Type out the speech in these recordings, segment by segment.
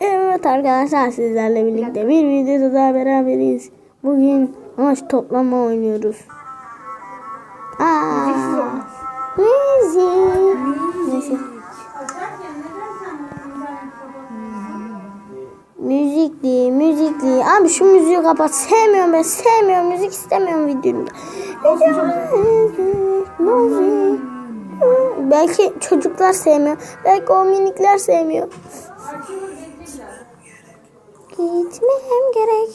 Evet arkadaşlar sizlerle birlikte bir videoda daha beraberiz. Bugün ağaç toplama oynuyoruz. Aa, müzik. Neyse. Müzikli, müzikli. Abi şu müziği kapat. Sevmiyorum ben. Sevmiyorum. Müzik istemiyorum videomda. Müzik. Belki çocuklar sevmiyor. Belki o minikler sevmiyor. Gitmem gerek.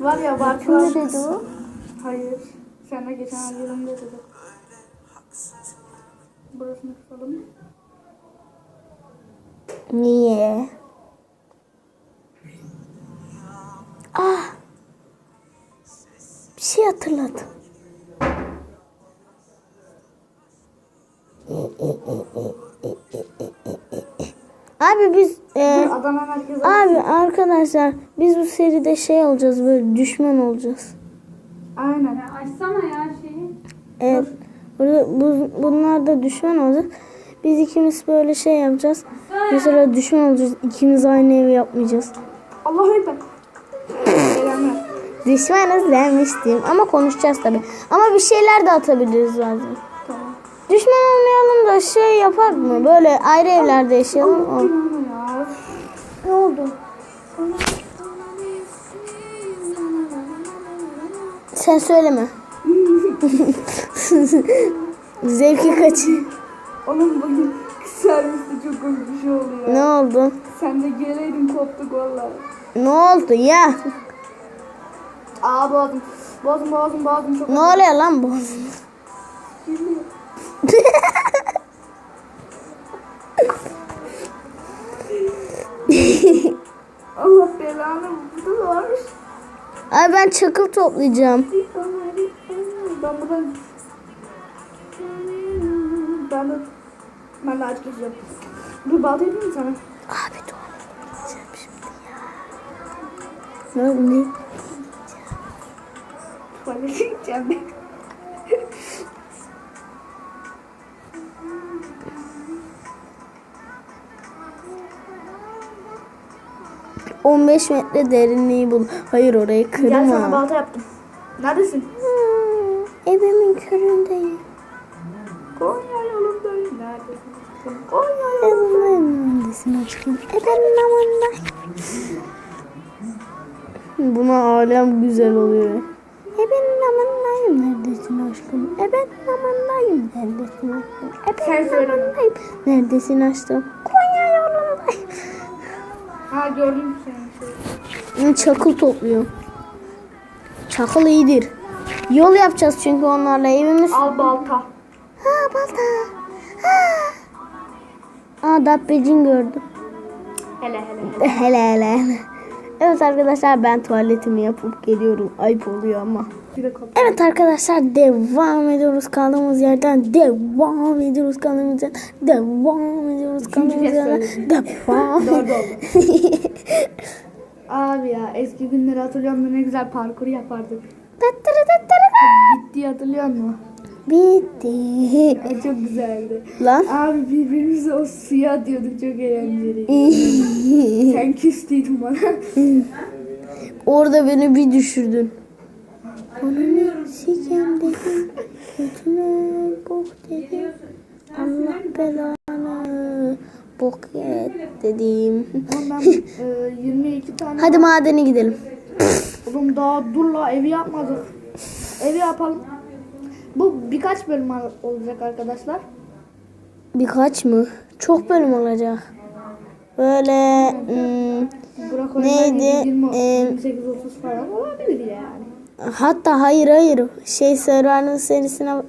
Var ya bak. Kim ne dedi o? Hayır. Sen de geçen ay yılında dedi. Burasını tutalım. Niye? Ah. Hatırladım. Abi biz e, abi arkadaşlar biz bu seride şey olacağız böyle düşman olacağız. Aynen. Açsana ya şeyi. Evet. Burada bu, bunlar da düşman olacak. Biz ikimiz böyle şey yapacağız. Mesela düşman olacağız. İkimiz aynı evi yapmayacağız. Allahu Ekber. Düşmanız demiştim. Ama konuşacağız tabi. Ama bir şeyler de atabiliriz bazen. Tamam. Düşman olmayalım da şey yapar mı? Böyle ayrı evlerde yaşayalım. O- Ya. Ne oldu? Sen söyleme. Zevki kaç. Onun bugün serviste çok komik bir şey oluyor. Ne oldu? Sen de geleydin koptuk valla. Ne oldu ya? Aa boğazım. Boğazım boğazım boğazım çok Ne oluyor lan? Geliyor. Allah belanı bu da varmış. Ay ben çakıl toplayacağım. Ben buradan ben de ben de aç geçeceğim. Dur balta yapayım sana? Abi. Gideceğim şimdi ya. Ne? ne? Gideceğim ben. Cık, 15 metre derinliği bul. Hayır orayı Gel sana kırma. balta yaptım. Neredesin? Hmm, evimin köründeyim. Konya yolundayım. Neredesin? Konya yolundayım. Neredesin aşkım? Ebenin amanda. Buna alem güzel oluyor. Aşkım? Ebenin amandayım neredesin aşkım? Sen Ebenin söyle. amandayım neredesin aşkım? Konya yolundayım. Ha gördüm seni. Çakıl topluyor. Çakıl iyidir. Yol yapacağız çünkü onlarla evimiz. Al balta. Ha balta. Ha. Aa dabbecin gördüm. Hele hele hele. Hele hele hele. Evet arkadaşlar ben tuvaletimi yapıp geliyorum. Ayıp oluyor ama. Evet arkadaşlar devam ediyoruz kaldığımız yerden. Devam ediyoruz kaldığımız yerden. Devam ediyoruz kaldığımız yerden. Devam. Abi ya eski günleri hatırlıyorum da ne güzel parkur yapardık. Bitti hatırlıyor musun? Bitti. O çok güzeldi. Lan. Abi birbirimize o suya atıyorduk çok eğlenceli. Sen küstüydün bana. Orada beni bir düşürdün. Onu sikem dedim. Götüme bok dedim. Allah belanı bok et dedim. Ben e, 22 tane... Hadi madene gidelim. Oğlum daha dur la evi yapmadık. Evi yapalım. Bu birkaç bölüm olacak arkadaşlar. Birkaç mı? Çok bölüm olacak. Böyle hmm, Burak Neydi? Neydi? 20, Ee, 28 30 falan olabilir yani. hatta hayır hayır şey Survivor serisine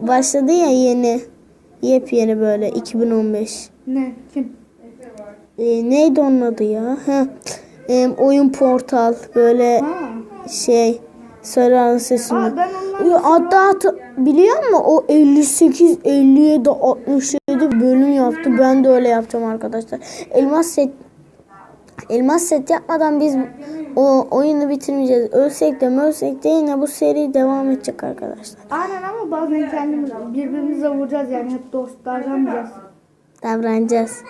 başladı ya yeni. Yepyeni böyle 2015. Ne? Kim? Ee, neydi onun adı ya? Heh. Em, oyun portal böyle Ha. şey Survivor sesini. Aa, ben Hatta biliyor musun o 58 57 67 bölüm yaptı. Ben de öyle yapacağım arkadaşlar. Elmas set elmas set yapmadan biz o oyunu bitirmeyeceğiz. Ölsek de ölsek de yine bu seri devam edecek arkadaşlar. Aynen ama bazen kendimiz birbirimize vuracağız yani hep dostlardanmayacağız. Davranacağız.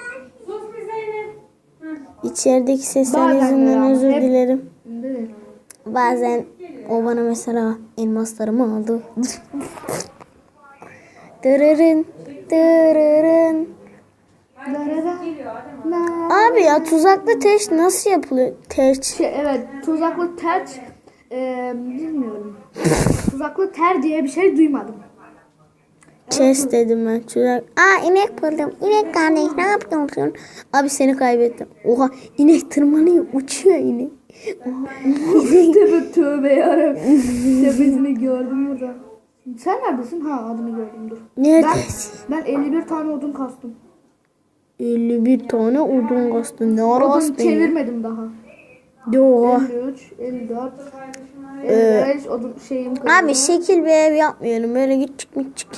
Zeynep. İçerideki sesler yüzünden özür hep- dilerim. Bazen o bana mesela elmaslarımı aldı. Dırırın, dırırın. Abi ya tuzaklı teş nasıl yapılıyor? Teş. Şey, evet tuzaklı ter e, bilmiyorum. tuzaklı ter diye bir şey duymadım. Chest dedim ben. Tuzak. Aa inek buldum. İnek kardeş ne yapıyorsun? Abi seni kaybettim. Oha inek tırmanıyor. Uçuyor inek. Tövbe tövbe yarabbim. Tepesini gördüm burada. Sen neredesin? Ha adını gördüm dur. Ben, Neredesin? ben 51 tane odun kastım. 51 tane odun kastın. Ne Odun arası çevirmedim daha. Yo. 53, 54, 55 odun şeyim kaldı. Abi şekil bir ev yapmıyorum. Böyle küçük küçük.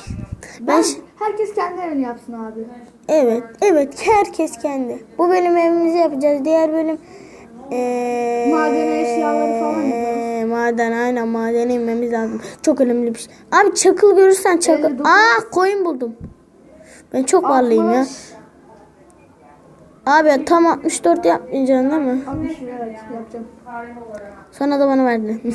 Ben Ben, herkes kendi evini yapsın abi. evet evet herkes kendi. Bu bölüm evimizi yapacağız. Diğer bölüm eee Maden eşyaları falan eee, Maden aynen madene inmemiz lazım. Çok önemli bir şey. Abi çakıl görürsen çakıl. 59. Aa koyun buldum. Ben çok varlıyım ya. 60, Abi tam 64 yapmayacaksın değil mi? 60 evet yapacağım. Sonra da bana verdin.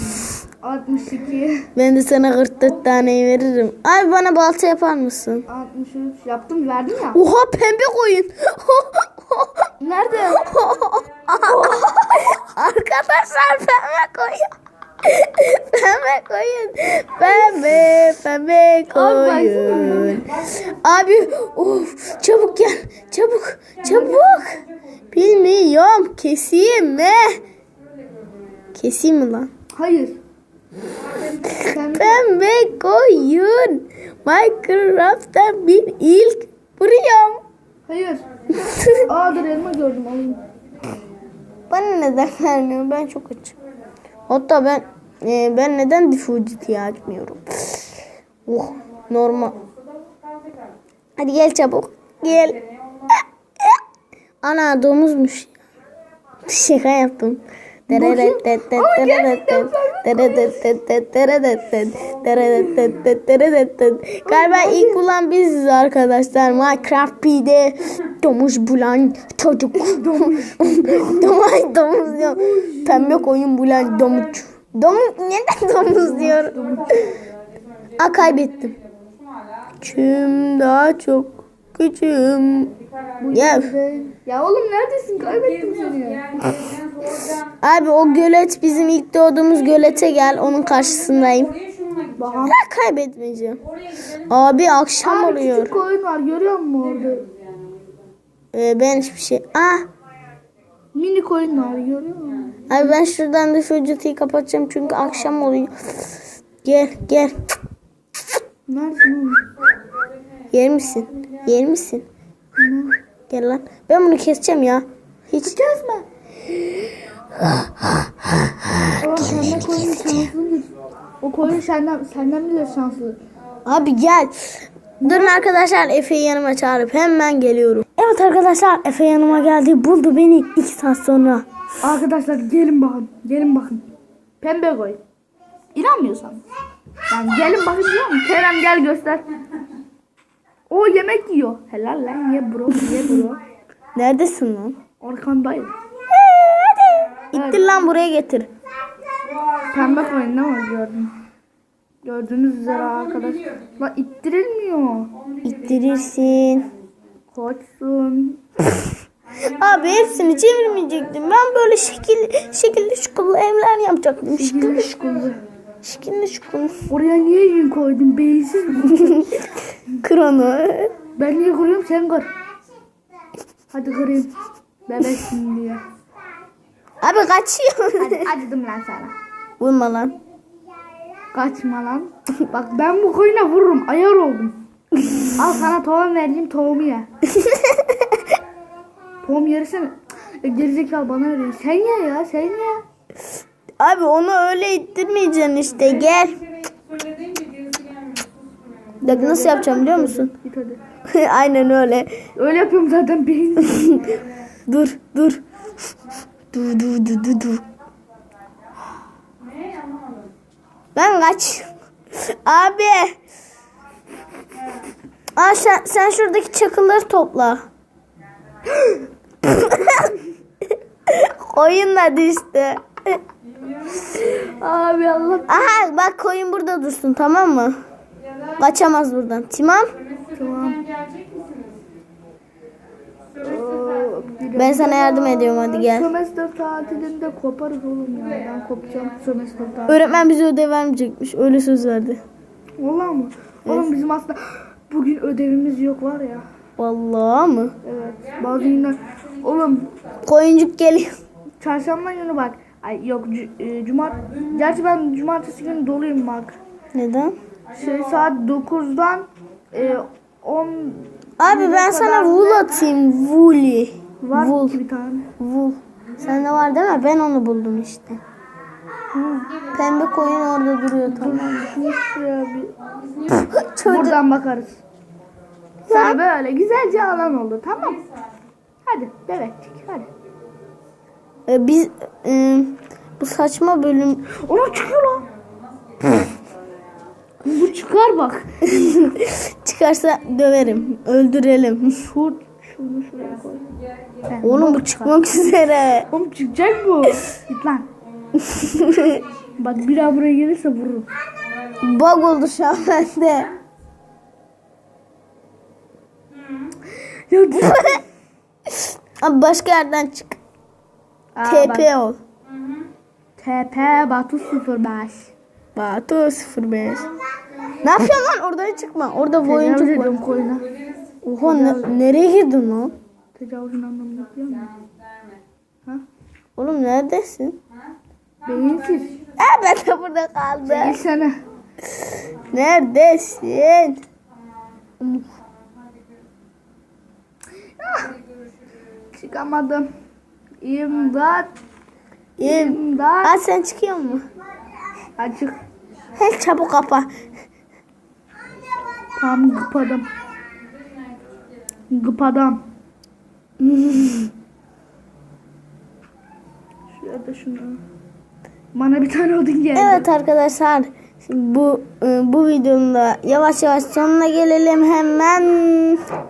62, ben de sana 44 taneyi veririm. Abi bana balta yapar mısın? 63 yaptım verdim ya. Oha pembe koyun. Nerede? Arkadaşlar pembe koyun. pembe koyun. Pembe, pembe koyun. Abi of çabuk gel. Çabuk, çabuk. Bilmiyorum. Keseyim mi? Keseyim mi lan? Hayır. Pembe koyun. Minecraft'ta bir ilk vuruyorum. hayır. Aa dur elma gördüm alayım. Bana neden vermiyor? Ben çok açım. Hatta ben e, ben neden diffuse'yi açmıyorum? Oh normal. Hadi gel çabuk. Gel. Ana domuzmuş. Şaka yaptım. Galiba ilk bulan biziz arkadaşlar. Minecraft P'de domuz bulan çocuk. domuz. domuz, domuz diyor. Pembe koyun bulan domuz. Domuz neden domuz diyor? Aa kaybettim. Küçüğüm daha çok küçüğüm. Ya. Ya oğlum neredesin? Kaybettim seni ya. Abi o gölet bizim ilk doğduğumuz gölete gel. Onun karşısındayım. Bak Ha, kaybetmeyeceğim. Abi akşam Abi oluyor. küçük koyun var görüyor musun orada? Ee, ben hiçbir şey. Ah. Mini koyun var görüyor musun? Abi ben şuradan da şu cıtıyı kapatacağım çünkü akşam oluyor. Gel gel. Oğlum? Yer misin? Yer misin? Gel lan. Ben bunu keseceğim ya. Hiç. Kesme. Aa, senden koyun şanslıdır. O koyun senden, senden bile şanslı. Abi gel. Durun arkadaşlar Efe'yi yanıma çağırıp hemen geliyorum. Evet arkadaşlar Efe yanıma geldi. Buldu beni iki saat sonra. Arkadaşlar gelin bakın. Gelin bakın. Pembe koy. İnanmıyorsan. Yani gelin bakın diyor mu? Kerem gel göster. O yemek yiyor. Helal lan ye bro ye bro. Neredesin lan? Arkandayım. İttir lan buraya getir. Pembe koyun ne var gördüm. Gördüğünüz üzere arkadaş. Lan ittirilmiyor. İttirirsin. Koçsun. Abi hepsini çevirmeyecektim. Ben böyle şekil şekilli şukullu evler yapacaktım. Şekilli Şıkıldı. şekilli şukullu. Oraya niye yün koydun beyinsiz? Krono. ben niye kırıyorum sen kır. Hadi kırayım. Bebeksin diye. Abi kaçıyor. Hadi acıdım lan sana. Vurma lan. Kaçma lan. Bak ben bu koyuna vururum. Ayar oldum. Al sana tohum vereyim tohumu ye. tohum yersen gerizekalı bana veriyor. Sen ye ya sen ye. Abi onu öyle ittirmeyeceksin işte. Gel. Bak nasıl yapacağım biliyor musun? Git hadi. Aynen öyle. Öyle yapıyorum zaten beyin. Dur dur. Du du du du du. Ne anlamadım. Ben kaç. Abi. Aa sen, sen şuradaki çakılları topla. Koyunla düştü. Abi Allah. Aha bak koyun burada dursun tamam mı? Kaçamaz buradan. Tamam. Tamam. Ben sana yardım ediyorum hadi gel. Sömestr tatilinde koparız oğlum ya. Ben kopacağım sömestr tatilinde. Öğretmen bize ödev vermeyecekmiş. Öyle söz verdi. Valla mı? Oğlum bizim aslında bugün ödevimiz yok var ya. Vallahi mı? Evet. Bazı günler. Oğlum Koyuncuk geliyor. çarşamba günü bak. Ay yok cu- e, cumart. Gerçi ben cumartesi günü doluyum bak. Neden? Şey saat 9'dan e, 10 Abi ben sana wool atayım. Woolly. var Wool. ki bir tane. Wool. Sende var değil mi? Ben onu buldum işte. Pembe koyun orada duruyor tamam. Şunu şuraya bir Çocuk. buradan bakarız. Sana böyle güzelce alan oldu tamam. Hadi bebekçik hadi. Ee, biz e, bu saçma bölüm Ona çıkıyor lan. Bu çıkar bak. çıkarsa döverim. Öldürelim. Şu, şunu şuraya koy. Heh, Oğlum bu çıkmak üzere. Oğlum çıkacak bu. Git lan. Bak bir daha buraya gelirse vururum. Bug oldu şu an bende. Ya Abi başka yerden çık. Aa, TP bak. ol. TP Batu 05. Batu 05. Ne yapıyorsun lan? Oradan çıkma. Orada Tecavüz boyuncuk var. koyuna. Oha ne- nereye girdin lan? Tecavüzün anlamını biliyor musun? Ha? Oğlum neredesin? Beyinsiz. Aa, ben de burada kaldım. Gelsene. Neredesin? Çıkamadım. İmdat. İmdat. Aa, sen çıkıyor mu? Açık. He çabuk kapa. Tam gıpadım. Gıpadım. Şuraya da şunu. Bana bir tane odun geldi. Evet arkadaşlar bu e, bu videonun da yavaş yavaş sonuna gelelim hemen.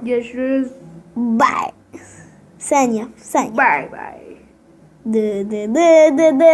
Görüşürüz. Bye. Sanya, Sanya. Bye bye. Da da da da da.